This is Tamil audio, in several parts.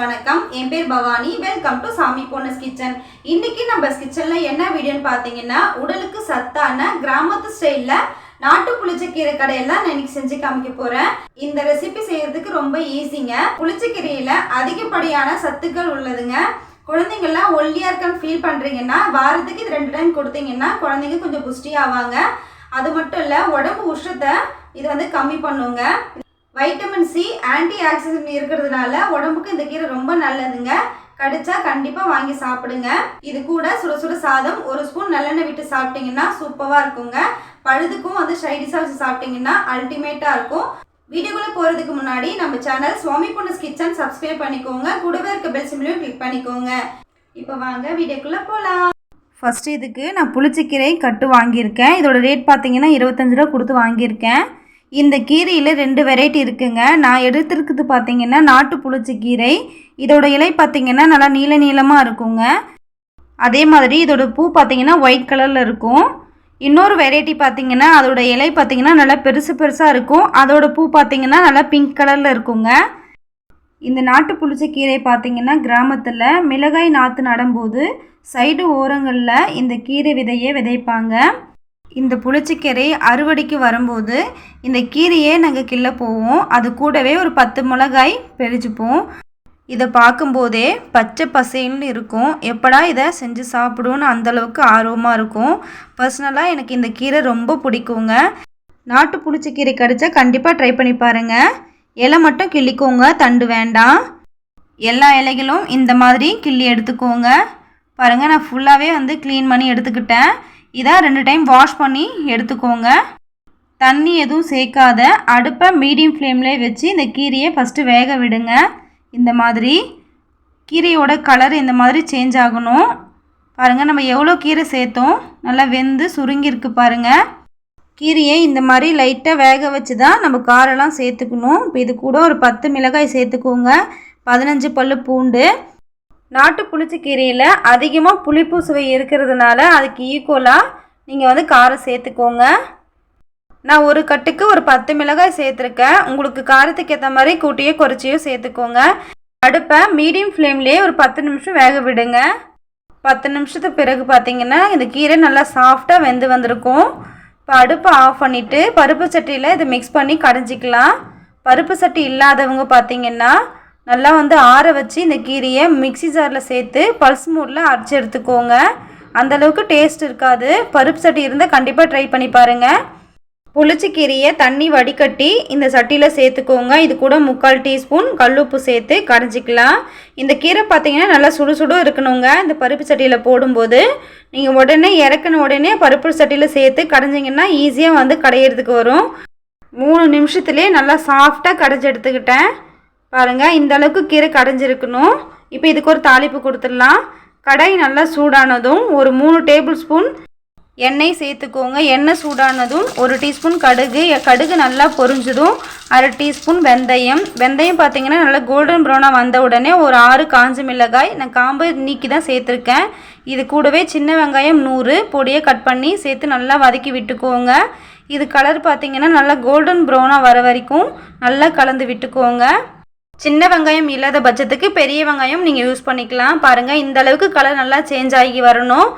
வணக்கம். என் பேர் Bhavani. Welcome to Swami Ponnus kitchen இன்னைக்கு நம்ம கிச்சனில் என்ன வீடியோன்னு பார்த்தீங்கன்னா உடலுக்கு சத்தான கிராமத்து ஸ்டைலில் நாட்டு புளிச்சக்கீரை கடையெல்லாம் நான் இன்னைக்கு செஞ்சு காமிக்க போறேன். இந்த ரெசிபி செய்யறதுக்கு ரொம்ப ஈஸிங்க புளிச்சக்கீரையில அதிகப்படியான சத்துக்கள் உள்ளதுங்க. குழந்தைங்கள்லாம் ஒல்லியாக இருக்கன்னு ஃபீல் பண்ணுறீங்கன்னா வாரத்துக்கு இது ரெண்டு டைம் கொடுத்தீங்கன்னா குழந்தைங்க கொஞ்சம் புஷ்டி ஆவாங்க. அது மட்டும் இல்லை உடம்பு உஷ்ணத்தை இது வந்து கம்மி பண்ணுங்க. வைட்டமின் சி ஆன்டி ஆக்சிடென்ட் இருக்கிறதுனால உடம்புக்கு இந்த கீரை ரொம்ப நல்லதுங்க. கடிச்சா கண்டிப்பாக வாங்கி சாப்பிடுங்க. இது கூட சுட சுட சாதம் ஒரு ஸ்பூன் நல்லெண்ணெய் விட்டு சாப்பிட்டீங்கன்னா சூப்பரா இருக்குங்க. பழுதுக்கும் வந்து சைடிஷாக வச்சு சாப்பிட்டீங்கன்னா அல்டிமேட்டாக இருக்கும். வீடியோக்குள்ளே போகிறதுக்கு முன்னாடி நம்ம channel Swami Ponnus kitchen subscribe பண்ணிக்கோங்க. கூடவே இருக்க பெல் சிம்லையும் கிளிக் பண்ணிக்கோங்க. இப்போ வாங்க வீடியோக்குள்ளே போகலாம் ஃபஸ்ட்டு இதுக்கு நான் புளிச்சக்கீரை கட்டு வாங்கியிருக்கேன். இதோட ரேட் பார்த்தீங்கன்னா இருபத்தஞ்சு ரூபா கொடுத்து வாங்கியிருக்கேன். இந்த கீரையில் ரெண்டு வெரைட்டி இருக்குங்க. நான் எடுத்துருக்குது பார்த்தீங்கன்னா நாட்டு புளிச்சக்கீரை இதோட இலை பார்த்தீங்கன்னா நல்லா நீள நீளமாக இருக்குங்க. அதே மாதிரி இதோட பூ பார்த்தீங்கன்னா ஒயிட் கலரில் இருக்கும். இன்னொரு வெரைட்டி பார்த்தீங்கன்னா அதோட இலை பார்த்தீங்கன்னா நல்லா பெருசு பெருசாக இருக்கும். அதோட பூ பார்த்தீங்கன்னா நல்லா பிங்க் கலரில் இருக்குங்க. இந்த நாட்டு புளிச்சக்கீரை பார்த்திங்கன்னா கிராமத்தில் மிளகாய் நாற்று நடும்போது சைடு ஓரங்களில் இந்த கீரை விதையை விதைப்பாங்க. இந்த புளிச்சக்கீரை அறுவடைக்கு வரும்போது இந்த கீரையே நாங்கள் கிள்ள போவோம். அது கூடவே ஒரு பத்து மிளகாய் பெரிச்சுப்போம் இதை பார்க்கும்போதே பச்சை பசேல்னு இருக்கும். எப்படா இதை செஞ்சு சாப்பிடுவோன்னு அந்தளவுக்கு ஆர்வமாக இருக்கும். பர்சனலாக எனக்கு இந்த கீரை ரொம்ப பிடிக்குங்க. நாட்டு புளிச்சக்கீரை கடிச்சா கண்டிப்பாக ட்ரை பண்ணி பாருங்கள் இலை மட்டும் கிள்ளிக்கோங்க தண்டு வேண்டாம். எல்லா இலைகளும் இந்த மாதிரி கிள்ளி எடுத்துக்கோங்க. பாருங்கள் நான் ஃபுல்லாகவே வந்து க்ளீன் பண்ணி எடுத்துக்கிட்டேன். இதை ரெண்டு டைம் வாஷ் பண்ணி எடுத்துக்கோங்க. தண்ணி எதுவும் சேர்க்காத. அடுப்பை மீடியம் ஃப்ளேம்லேயே வச்சு இந்த கீரையை ஃபஸ்ட்டு வேக விடுங்க. இந்த மாதிரி. கீரையோட கலர் இந்த மாதிரி சேஞ்ச் ஆகணும். பாருங்கள் நம்ம எவ்வளோ கீரை சேர்த்தோம். நல்லா வெந்து சுருங்கியிருக்கு பாருங்கள் கீரையை இந்த மாதிரி லைட்டாக வேக வச்சு தான் நம்ம காரெல்லாம் சேர்த்துக்கணும். இப்போ இது கூட ஒரு பத்து மிளகாய் சேர்த்துக்கோங்க. பதினஞ்சு பல் பூண்டு. நாட்டு புளிச்சக்கீரையில் அதிகமாக புளிப்பு சுவை இருக்கிறதுனால அதுக்கு ஈக்குவலாக நீங்கள் வந்து காரம் சேர்த்துக்கோங்க. நான் ஒரு கட்டுக்கு ஒரு பத்து மிளகாய் சேர்த்துருக்கேன். உங்களுக்கு காரத்துக்கு ஏற்ற மாதிரி கூட்டியோ குறைச்சியோ சேர்த்துக்கோங்க. அடுப்பை மீடியம் ஃப்ளேம்லேயே ஒரு பத்து நிமிஷம் வேக விடுங்க. பத்து நிமிஷத்துக்கு பிறகு பார்த்தீங்கன்னா இந்த கீரை நல்லா சாஃப்டாக வெந்து வந்திருக்கும். இப்போ அடுப்பை ஆஃப் பண்ணிவிட்டு பருப்பு சட்டியில் இதை மிக்ஸ் பண்ணி கடைஞ்சிக்கலாம். பருப்பு சட்டி இல்லாதவங்க பார்த்தீங்கன்னா நல்லா வந்து ஆற வச்சு இந்த கீரையை மிக்சி ஜாரில் சேர்த்து பல்ஸ் மூடில் அரைச்சி எடுத்துக்கோங்க. அந்தளவுக்கு டேஸ்ட் இருக்காது. பருப்பு சட்டி இருந்தால் கண்டிப்பாக ட்ரை பண்ணி பாருங்கள் புளிச்சி கீரையை தண்ணி வடிகட்டி இந்த சட்டியில் சேர்த்துக்கோங்க. இது கூட முக்கால் டீஸ்பூன் கல்லுப்பு சேர்த்து கடைஞ்சிக்கலாம் இந்த கீரை பார்த்தீங்கன்னா நல்லா சுடு சுடு இருக்கணுங்க. இந்த பருப்பு சட்டியில் போடும்போது நீங்கள் உடனே இறக்கின உடனே பருப்பு சட்டியில் சேர்த்து கடைஞ்சிங்கன்னா ஈஸியாக வந்து கடையிறதுக்கு வரும். மூணு நிமிஷத்துலேயே நல்லா சாஃப்டாக கடைஞ்சி எடுத்துக்கிட்டேன். பாருங்கள் இந்த அளவுக்கு கீரை கடைஞ்சிருக்கணும். இப்போ இதுக்கு ஒரு தாளிப்பு கொடுத்துடலாம். கடாய் நல்லா சூடானதும் ஒரு மூணு டேபிள் ஸ்பூன் எண்ணெய் சேர்த்துக்கோங்க. எண்ணெய் சூடானதும் ஒரு டீஸ்பூன் கடுகு. கடுகு நல்லா பொரிஞ்சதும் அரை டீஸ்பூன் வெந்தயம். வெந்தயம் பார்த்தீங்கன்னா நல்லா கோல்டன் ப்ரௌனாக வந்த உடனே ஒரு ஆறு காஞ்ச மிளகாய் நான் காம்பு நீக்கி தான் சேர்த்துருக்கேன். இது கூடவே சின்ன வெங்காயம் நூறு பொடியை கட் பண்ணி சேர்த்து நல்லா வதக்கி விட்டுக்கோங்க. இது கலர் பார்த்திங்கன்னா நல்லா கோல்டன் ப்ரௌனாக வர வரைக்கும் நல்லா கலந்து விட்டுக்கோங்க. சின்ன வெங்காயம் இல்லாத பட்சத்துக்கு பெரிய வெங்காயம் நீங்கள் யூஸ் பண்ணிக்கலாம். பாருங்கள் இந்த அளவுக்கு கலர் நல்லா சேஞ்ச் ஆகி வரணும்.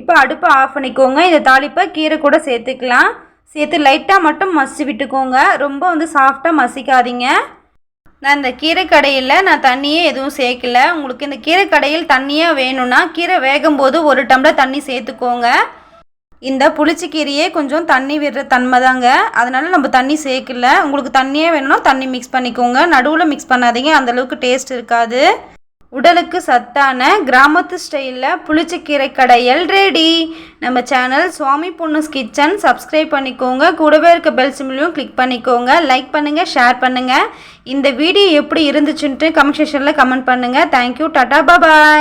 இப்போ அடுப்பை ஆஃப் பண்ணிக்கோங்க. இந்த தாளிப்பை கீரை கூட சேர்த்துக்கலாம். சேர்த்து லைட்டாக மட்டும் மசி விட்டுக்கோங்க. ரொம்ப வந்து சாஃப்டாக மசிக்காதீங்க. நான் இந்த கீரை கடையில் நான் தண்ணியே எதுவும் சேர்க்கல. உங்களுக்கு இந்த கீரை கடையில் தண்ணியாக வேணும்னா கீரை வேகும் போது ஒரு டம்ளர் தண்ணி சேர்த்துக்கோங்க. இந்த புளிச்சக்கீரையே கொஞ்சம் தண்ணி விடுற தன்மை தாங்க. அதனால் நம்ம தண்ணி சேர்க்கல. உங்களுக்கு தண்ணியே வேணும்னா தண்ணி மிக்ஸ் பண்ணிக்கோங்க. நடுவில் மிக்ஸ் பண்ணாதீங்க. அந்தளவுக்கு டேஸ்ட் இருக்காது. உடலுக்கு சத்தான கிராமத்து ஸ்டைலில் புளிச்சக்கீரை கடையல் ரெடி நம்ம channel Swami Ponnus kitchen subscribe பண்ணிக்கோங்க. கூடவே இருக்க பெல் சிம்லையும் கிளிக் பண்ணிக்கோங்க. லைக் பண்ணுங்கள் ஷேர் பண்ணுங்கள் இந்த வீடியோ எப்படி இருந்துச்சுன்ட்டு கமெண்ட் செஷனில் கமெண்ட் பண்ணுங்கள் thank you tata bye bye